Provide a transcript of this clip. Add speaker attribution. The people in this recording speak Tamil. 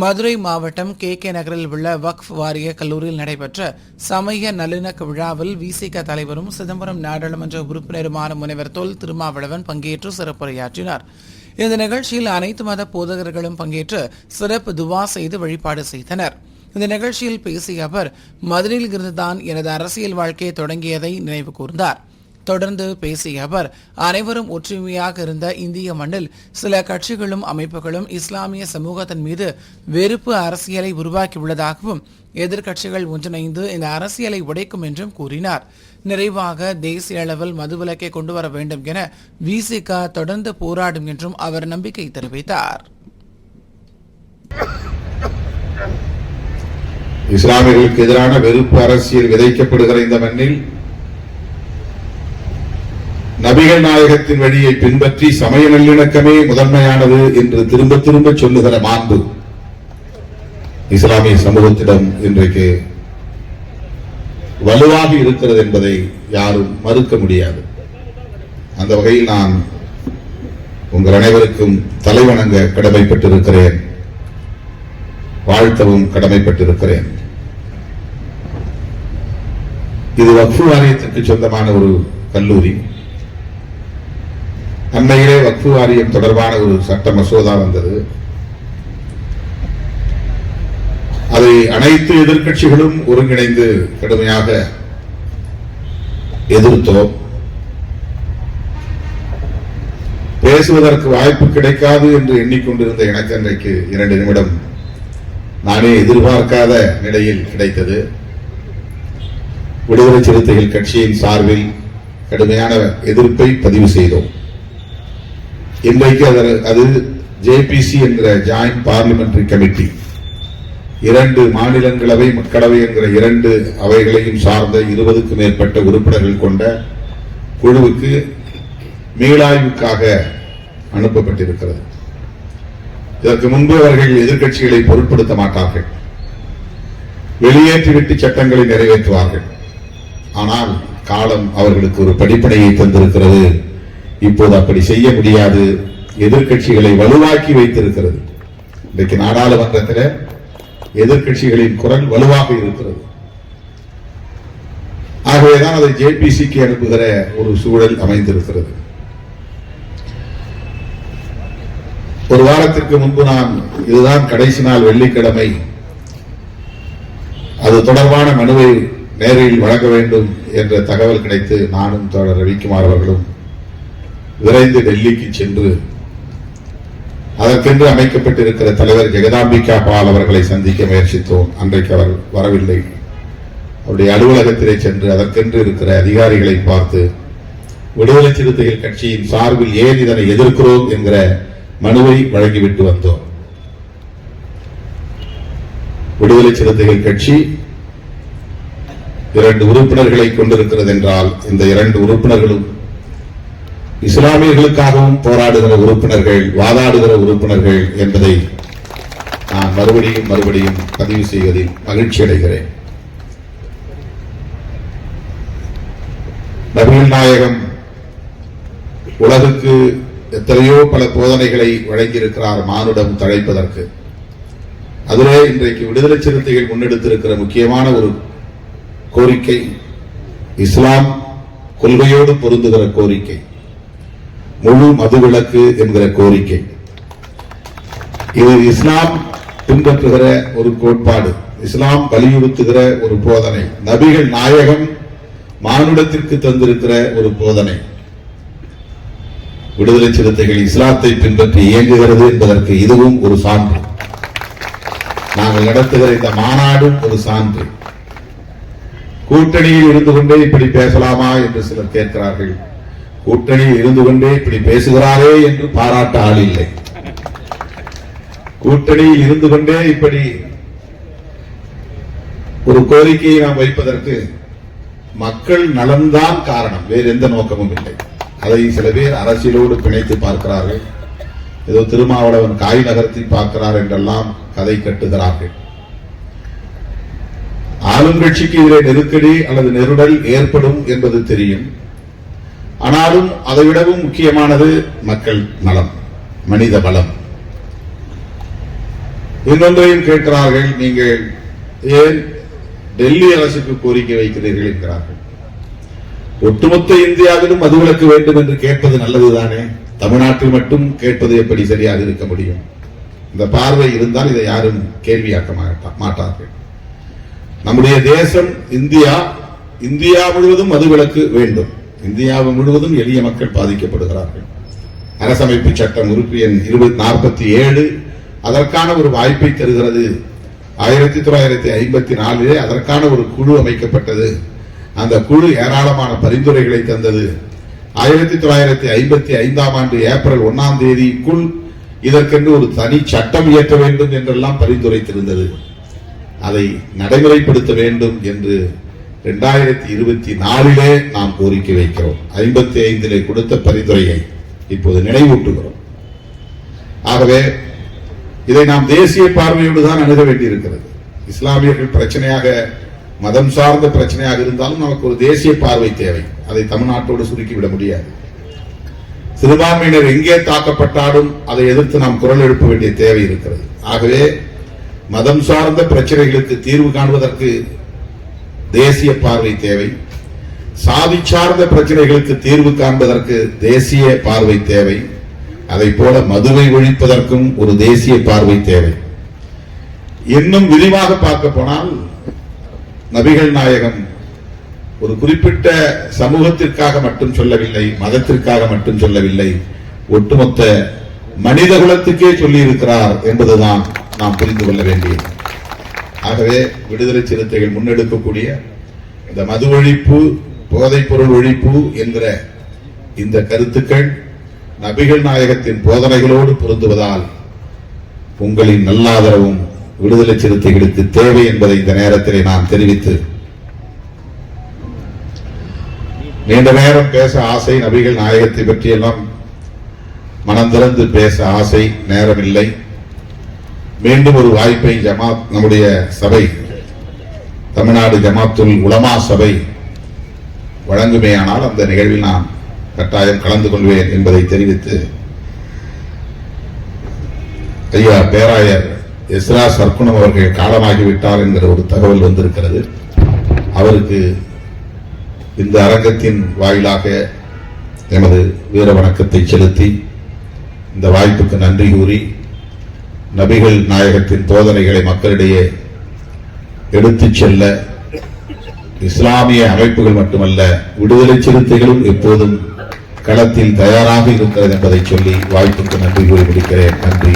Speaker 1: மதுரை மாவட்டம் கே கே நகரில் உள்ள வக்ஃப் வாரிய கல்லூரியில் நடைபெற்ற சமய நல்லிணக்க விழாவில் விசிக தலைவரும் சிதம்பரம் நாடாளுமன்ற உறுப்பினருமான முனைவர் தொல் திருமாவளவன் பங்கேற்று சிறப்புரையாற்றினார். இந்த நிகழ்ச்சியில் அனைத்து மத போதகர்களும் பங்கேற்று சிறப்பு துவா செய்து வழிபாடு செய்தனர். இந்த நிகழ்ச்சியில் பேசிய அவர் மதுரையில் இருந்துதான் எனது அரசியல் வாழ்க்கையை தொடங்கியதை நினைவு கூர்ந்தார். தொடர்ந்து பேசிய அவர் அனைவரும் ஒற்றுமையாக இருந்த இந்திய மண்ணில் சில கட்சிகளும் அமைப்புகளும் இஸ்லாமிய சமூகத்தின் மீது வெறுப்பு அரசியலை உருவாக்கியுள்ளதாகவும் எதிர்க்கட்சிகள் ஒன்றிணைந்து இந்த அரசியலை உடைக்கும் என்றும் கூறினார். நிறைவாக தேசிய அளவில் மதுவிலக்கை கொண்டு வர வேண்டும் என விசிகா தொடர்ந்து போராடும் என்றும் அவர் நம்பிக்கை தெரிவித்தார்.
Speaker 2: இஸ்லாமியர்களுக்கு எதிரான வெறுப்பு அரசியல் விதைக்கப்படுகிற இந்த மண்ணில் நபிகள் நாயகத்தின் வழியை பின்பற்றி சமய நல்லிணக்கமே முதன்மையானது என்று திரும்ப திரும்ப சொல்லுகிற மாண்பு இஸ்லாமிய சமூகத்திடம் இன்றைக்கு வலுவாக இருக்கிறது என்பதை யாரும் மறுக்க முடியாது. அந்த வகையில் நான் உங்கள் அனைவருக்கும் தலைவணங்க கடமைப்பட்டிருக்கிறேன். வாழ்த்தவும் கடமைப்பட்டிருக்கிறேன். இது வக்ஃபு வாரியத்திற்கு சொந்தமான ஒரு கல்லூரி. அண்மையிலே வக்ஃபு வாரியம் தொடர்பான ஒரு சட்ட மசோதா வந்தது. அதை அனைத்து எதிர்க்கட்சிகளும் ஒருங்கிணைந்து கடுமையாக எதிர்த்தோம். பேசுவதற்கு வாய்ப்பு கிடைக்காது என்று எண்ணிக்கொண்டிருந்த எனக்கு அன்றைக்கு இரண்டு நிமிடம் நானே எதிர்பார்க்காத நிலையில் கிடைத்தது. விடுதலை சிறுத்தைகள் கட்சியின் சார்பில் கடுமையான எதிர்ப்பை பதிவு செய்தோம். இன்றைக்கு அதர்- அது ஜேபிசி என்கிற ஜாயிண்ட் பார்லிமெண்டரி கமிட்டி இரண்டு மாநிலங்களவை மக்களவை என்கிற இரண்டு அவைகளையும் சார்ந்த இருபதுக்கும் மேற்பட்ட உறுப்பினர்கள் கொண்ட குழுவுக்கு மீளாய்வுக்காக அனுப்பப்பட்டிருக்கிறது. இதற்கு முன்பு அவர்கள் எதிர்க்கட்சிகளை பொருட்படுத்த மாட்டார்கள். வெளியேற்றிவிட்டு சட்டங்களை நிறைவேற்றுவார்கள். ஆனால் காலம் அவர்களுக்கு ஒரு படிப்பனையை தந்திருக்கிறது. இப்போது அப்படி செய்ய முடியாது. எதிர்க்கட்சிகளை வலுவாக்கி வைத்திருக்கிறது. இன்றைக்கு நாடாளுமன்றத்தில் எதிர்கட்சிகளின் குரல் வலுவாக இருக்கிறது. ஆகவேதான் அதை ஜேபிசிக்கு அனுப்புகிற ஒரு சூழல் அமைந்திருக்கிறது. ஒரு வாரத்திற்கு முன்பு நான் இதுதான் கடைசி நாள் வெள்ளிக்கிழமை அது தொடர்பான மனுவை நேரில் வழங்க வேண்டும் என்ற தகவல் கிடைத்து நானும் தோழர் ரவிக்குமார் அவர்களும் விரைந்து டெல்லிக்கு சென்று அதற்கென்று அமைக்கப்பட்டிருக்கிற தலைவர் ஜெகதாம்பிகா பால் அவர்களை சந்திக்க முயற்சித்தோம். அன்றைக்கு அவர் வரவில்லை. அவருடைய அலுவலகத்திலே சென்று அதற்கென்று இருக்கிற அதிகாரிகளை பார்த்து விடுதலை சிறுத்தைகள் கட்சியின் சார்பில் ஏன் இதனை எதிர்க்கிறோம்? என்கிற மனுவை வழங்கிவிட்டு வந்தோம். விடுதலை சிறுத்தைகள் கட்சி இரண்டு உறுப்பினர்களை கொண்டிருக்கிறது என்றால் இந்த இரண்டு உறுப்பினர்களும் இஸ்லாமியர்களுக்காகவும் போராடுகிற உறுப்பினர்கள் வாதாடுகிற உறுப்பினர்கள் என்பதை நான் மறுபடியும் மறுபடியும் பதிவு செய்வதில் மகிழ்ச்சி அடைகிறேன். நபிகள் நாயகம் உலகுக்கு எத்தனையோ பல போதனைகளை வழங்கியிருக்கிறார் மானுடம் தழைப்பதற்கு. அதிலே இன்றைக்கு விடுதலை சிறுத்தைகள் முன்னெடுத்திருக்கிற முக்கியமான ஒரு கோரிக்கை இஸ்லாம் கொள்கையோடு பொருந்துகிற கோரிக்கை. முழு மதுவிலக்கு என்கிற கோரிக்கை. இது இஸ்லாம் பின்பற்றுகிற ஒரு கோட்பாடு. இஸ்லாம் வலியுறுத்துகிற ஒரு போதனை. நபிகள் நாயகம் மானுடத்திற்கு தந்திருக்கிற ஒரு போதனை. விடுதலை சிறுத்தைகள் இஸ்லாத்தை பின்பற்றி இயங்குகிறது என்பதற்கு இதுவும் ஒரு சான்று. நாங்கள் நடத்துகிற இந்த மாநாடும் ஒரு சான்று. கூட்டணியில் இருந்து கொண்டே இப்படி பேசலாமா என்று சிலர் கேட்கிறார்கள். கூட்டணியில் இருந்து கொண்டே இப்படி பேசுகிறாரே என்று பாராட்ட ஆள் இல்லை. கூட்டணியில் இருந்து கொண்டே இப்படி ஒரு கோரிக்கையை நாம் வைப்பதற்கு மக்கள் நலன்தான் காரணம். வேறு எந்த நோக்கமும் இல்லை. அதை சில பேர் அரசியலோடு பிணைத்து பார்க்கிறார்கள். ஏதோ திருமாவளவன் காய் நகர்த்தி பார்க்கிறார் என்றெல்லாம் கதை கட்டுகிறார்கள். ஆளுங்கட்சிக்கு இதிலே நெருக்கடி அல்லது நெருடல் ஏற்படும் என்பது தெரியும். ஆனாலும் அதைவிடவும் முக்கியமானது மக்கள் நலம் மனித பலம் இன்னொன்றையும் கேட்கிறார்கள் நீங்கள் ஏன் டெல்லி அரசுக்கு கோரிக்கை வைக்கிறீர்கள் என்கிறார்கள். ஒட்டுமொத்த இந்தியாவிலும் மதுவிலக்கு வேண்டும் என்று கேட்பது நல்லதுதானே? தமிழ்நாட்டில் மட்டும் கேட்பது எப்படி சரியாக இருக்க முடியும்? இந்த பார்வை இருந்தால் இதை யாரும் கேள்வியாக்க மாட்டார்கள். நம்முடைய தேசம் இந்தியா இந்தியா முழுவதும் மதுவிலக்கு வேண்டும். இந்தியாவு முழுவதும் எளிய மக்கள் பாதிக்கப்படுகிறார்கள். அரசமைப்பு சட்டம் உறுப்பு எண் இருபத்தி நாற்பத்தி ஏழு அதற்கான ஒரு வாய்ப்பை தருகிறது. ஆயிரத்தி தொள்ளாயிரத்தி ஐம்பத்தி நாலிலே அதற்கான ஒரு குழு அமைக்கப்பட்டது. அந்த குழு ஏராளமான பரிந்துரைகளை தந்தது. ஆயிரத்தி தொள்ளாயிரத்தி ஐம்பத்தி ஐந்தாம் ஆண்டு ஏப்ரல் ஒன்னாம் தேதிக்குள் இதற்கென்று ஒரு தனி சட்டம் இயற்ற வேண்டும் என்றெல்லாம் பரிந்துரைத்திருந்தது அதை நடைமுறைப்படுத்த வேண்டும் என்று இரண்டாயிரத்தி இருபத்தி நாலிலே நாம் கோரிக்கை வைக்கிறோம். ஐம்பத்தி ஐந்திலே கொடுத்த பரிந்துரையை இப்போது நினைவூட்டுகிறோம். ஆகவே இதை நாம் தேசிய பார்வையோடு தான் அணுக வேண்டியிருக்கிறது. இஸ்லாமியர்கள் பிரச்சனையாக மதம் சார்ந்த பிரச்சனையாக இருந்தாலும் நமக்கு ஒரு தேசிய பார்வை தேவை. அதை தமிழ்நாட்டோடு சுருக்கிவிட முடியாது. சிறுபான்மையினர் எங்கே தாக்கப்பட்டாலும் அதை எதிர்த்து நாம் குரல் எழுப்ப வேண்டிய தேவை இருக்கிறது. ஆகவே மதம் சார்ந்த பிரச்சனைகளுக்கு தீர்வு காண்பதற்கு தேசிய பார்வை தேவை. சாதி சார்ந்த பிரச்சனைகளுக்கு தீர்வு காண்பதற்கு தேசிய பார்வை தேவை. அதை போல மதுவை ஒழிப்பதற்கும் ஒரு தேசிய பார்வை தேவை. இன்னும் விரிவாக பார்க்க போனால் நபிகள் நாயகம் ஒரு குறிப்பிட்ட சமூகத்திற்காக மட்டும் சொல்லவில்லை மதத்திற்காக மட்டும் சொல்லவில்லை ஒட்டுமொத்த மனித குலத்துக்கே சொல்லியிருக்கிறார் என்பதுதான் நாம் புரிந்து கொள்ள வேண்டியது. ஆகவே விடுதலை சிறுத்தைகள் முன்னெடுக்கக்கூடிய இந்த மது ஒழிப்பு போதைப் பொருள் ஒழிப்பு என்கிற இந்த கருத்துக்கள் நபிகள் நாயகத்தின் போதனைகளோடு பொருந்துவதால் உங்களின் நல்லாதரவும் விடுதலை சிறுத்தைகளுக்கு தேவை என்பதை இந்த நேரத்திலே நான் தெரிவித்து நீண்ட நேரம் பேச ஆசை நபிகள் நாயகத்தை பற்றியெல்லாம் மனம் திறந்து பேச ஆசை நேரமில்லை மீண்டும் ஒரு வாய்ப்பை ஜமாத் நம்முடைய சபை தமிழ்நாடு ஜமாத்துல் உலமா சபை வழங்குமேயானால் அந்த நிகழ்வில் நான் கட்டாயம் கலந்து கொள்வேன் என்பதை தெரிவித்து ஐயா பேராயர் எஸ்ரா சர்க்குணம் அவர்கள் காலமாகிவிட்டார் என்கிற ஒரு தகவல் வந்திருக்கிறது. அவருக்கு இந்த அரங்கத்தின் வாயிலாக எமது வீர வணக்கத்தை செலுத்தி இந்த வாய்ப்புக்கு நன்றி கூறி நபிகள் நாயகத்தின் போதனைகளை மக்களிடையே எடுத்துச் செல்ல இஸ்லாமிய அமைப்புகள் மட்டுமல்ல விடுதலை சிறுத்தைகளும் எப்போதும் களத்தில் தயாராக இருக்கிறது என்பதை சொல்லி வாய்ப்புக்கு நன்றி கூறி முடிக்கிறேன். நன்றி